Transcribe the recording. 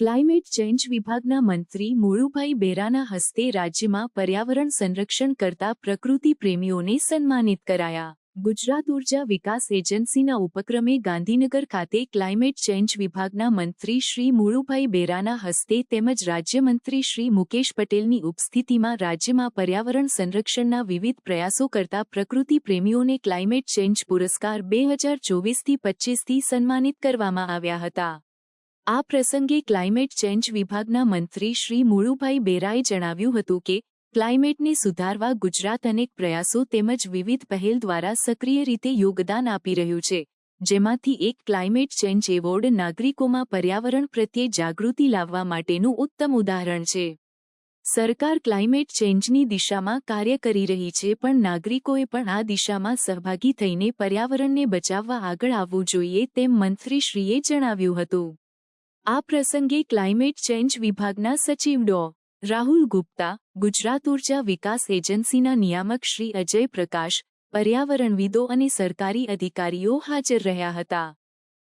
Climate change વિભાગના મંત્રી મુળુભાઈ બેરાના હસ્તે રાજ્યમાં પર્યાવરણ સંરક્ષણ કરતા પ્રકૃતિ પ્રેમીઓને સન્માનિત કરાયા. ગુજરાત ઊર્જા વિકાસ એજન્સીના ઉપક્રમે ગાંધીનગર ખાતે ક્લાઇમેટ ચેન્જ વિભાગના મંત્રી શ્રી મુળુભાઈ બેરાના હસ્તે તેમજ રાજ્યમંત્રી શ્રી મુકેશ પટેલની ઉપસ્થિતિમાં રાજ્યમાં પર્યાવરણ સંરક્ષણના વિવિધ પ્રયાસો કરતા પ્રકૃતિ પ્રેમીઓને ક્લાઇમેટ ચેન્જ પુરસ્કાર બે હજાર ચોવીસથી પચ્ચીસથી સન્માનિત કરવામાં આવ્યા હતા. આ પ્રસંગે ક્લાઇમેટ ચેન્જ વિભાગના મંત્રી શ્રી મુળુભાઈ બેરાએ જણાવ્યું હતું કે, ક્લાઇમેટને સુધારવા ગુજરાત અનેક પ્રયાસો તેમજ વિવિધ પહેલ દ્વારા સક્રિય રીતે યોગદાન આપી રહ્યું છે, જેમાંથી એક ક્લાઇમેટ ચેન્જ એવોર્ડ નાગરિકોમાં પર્યાવરણ પ્રત્યે જાગૃતિ લાવવા માટેનું ઉત્તમ ઉદાહરણ છે. સરકાર ક્લાઇમેટ ચેન્જની દિશામાં કાર્ય કરી રહી છે પણ નાગરિકોએ પણ આ દિશામાં સહભાગી થઈને પર્યાવરણને બચાવવા આગળ આવવું જોઈએ તેમ મંત્રીશ્રીએ જણાવ્યું હતું. આ પ્રસંગે ક્લાઇમેટ ચેન્જ વિભાગના સચિવ ડો. રાહુલ ગુપ્તા, ગુજરાત ઊર્જા વિકાસ એજન્સીના નિયામક શ્રી અજય પ્રકાશ પર્યાવરણવિદો અને સરકારી અધિકારીઓ હાજર રહ્યા હતા.